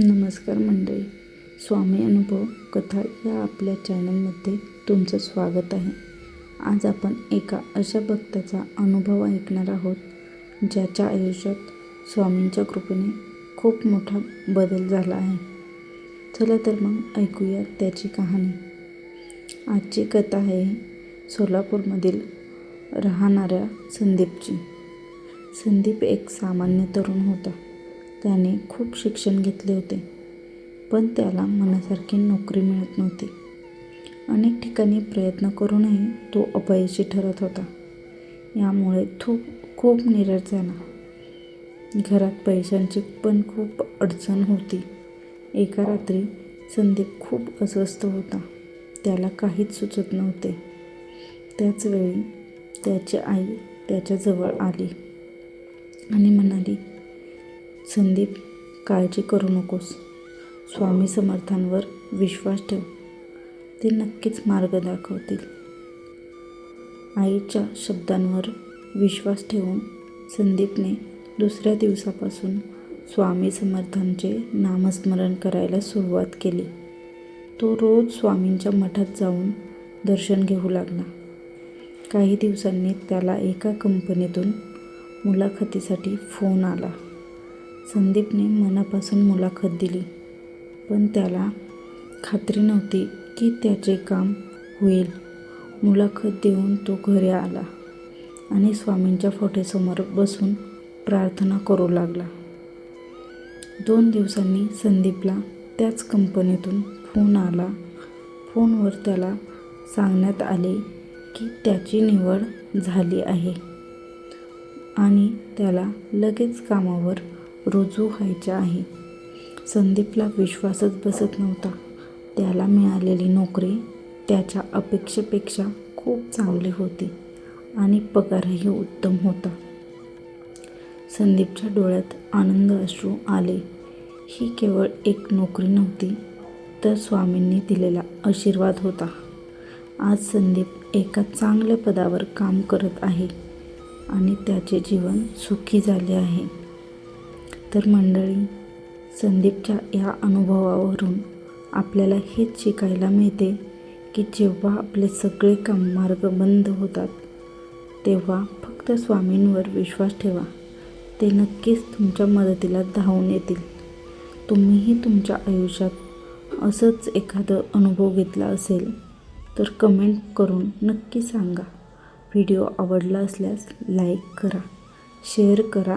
नमस्कार मंडळी स्वामी अनुभव कथा या आपल्या चॅनलमध्ये तुमचं स्वागत आहे. आज आपण एका अशा भक्ताचा अनुभव ऐकणार आहोत ज्याच्या आयुष्यात स्वामींच्या कृपेने खूप मोठा बदल झाला आहे. चला तर मग ऐकूया त्याची कहाणी. आजची कथा आहे सोलापूरमधील राहणाऱ्या संदीपची. संदीप एक सामान्य तरुण होता. त्याने खूप शिक्षण घेतले होते पण त्याला मनासारखी नोकरी मिळत नव्हती. अनेक ठिकाणी प्रयत्न करूनही तो अपयशी ठरत होता. यामुळे तो खूप निराश झाला. घरात पैशांची पण खूप अडचण होती. एका रात्री संदीप खूप अस्वस्थ होता. त्याला काहीच सुचत नव्हते. त्याच वेळी त्याची आई त्याच्याजवळ आली आणि म्हणाली संदीप काळजी करू नकोस. स्वामी समर्थांवर विश्वास ठेव. ते नक्कीच मार्ग दाखवतील. आईच्या शब्दांवर विश्वास ठेवून संदीपने दुसऱ्या दिवसापासून स्वामी समर्थांचे नामस्मरण करायला सुरुवात केली. तो रोज स्वामींच्या मठात जाऊन दर्शन घेऊ लागला. काही दिवसांनी त्याला एका कंपनीतून मुलाखतीसाठी फोन आला. संदीपने मनापासून मुलाखत दिली. पण त्याला खात्री नव्हती की त्याचे काम होईल. मुलाखत देऊन तो घरी आला आणि स्वामींच्या फोटेसमोर बसून प्रार्थना करू लागला. दोन दिवसांनी संदीपला त्याच कंपनीतून फोन आला. फोनवर त्याला सांगण्यात आले की त्याची निवड झाली आहे आणि त्याला लगेच कामावर रुजू व्हायचे आहे. संदीपला विश्वासच बसत नव्हता. त्याला मिळालेली नोकरी त्याच्या अपेक्षेपेक्षा खूप चांगली होती आणि पगारही उत्तम होता. संदीपच्या डोळ्यात आनंद अश्रू आले. ही केवळ एक नोकरी नव्हती तर स्वामींनी दिलेला आशीर्वाद होता. आज संदीप एका चांगल्या पदावर काम करत आहे आणि त्याचे जीवन सुखी झाले आहे. तर मंडळी संदीपच्या या अनुभवावरून आपल्याला हेच शिकायला मिळते की जेव्हा आपले सगळे काम मार्ग बंद होतात तेव्हा फक्त स्वामींवर विश्वास ठेवा. ते नक्कीच तुमच्या मदतीला धावून येतील. तुम्हीही तुमच्या आयुष्यात असंच एखादं अनुभव घेतला असेल तर कमेंट करून नक्की सांगा. व्हिडिओ आवडला असल्यास लाईक करा शेअर करा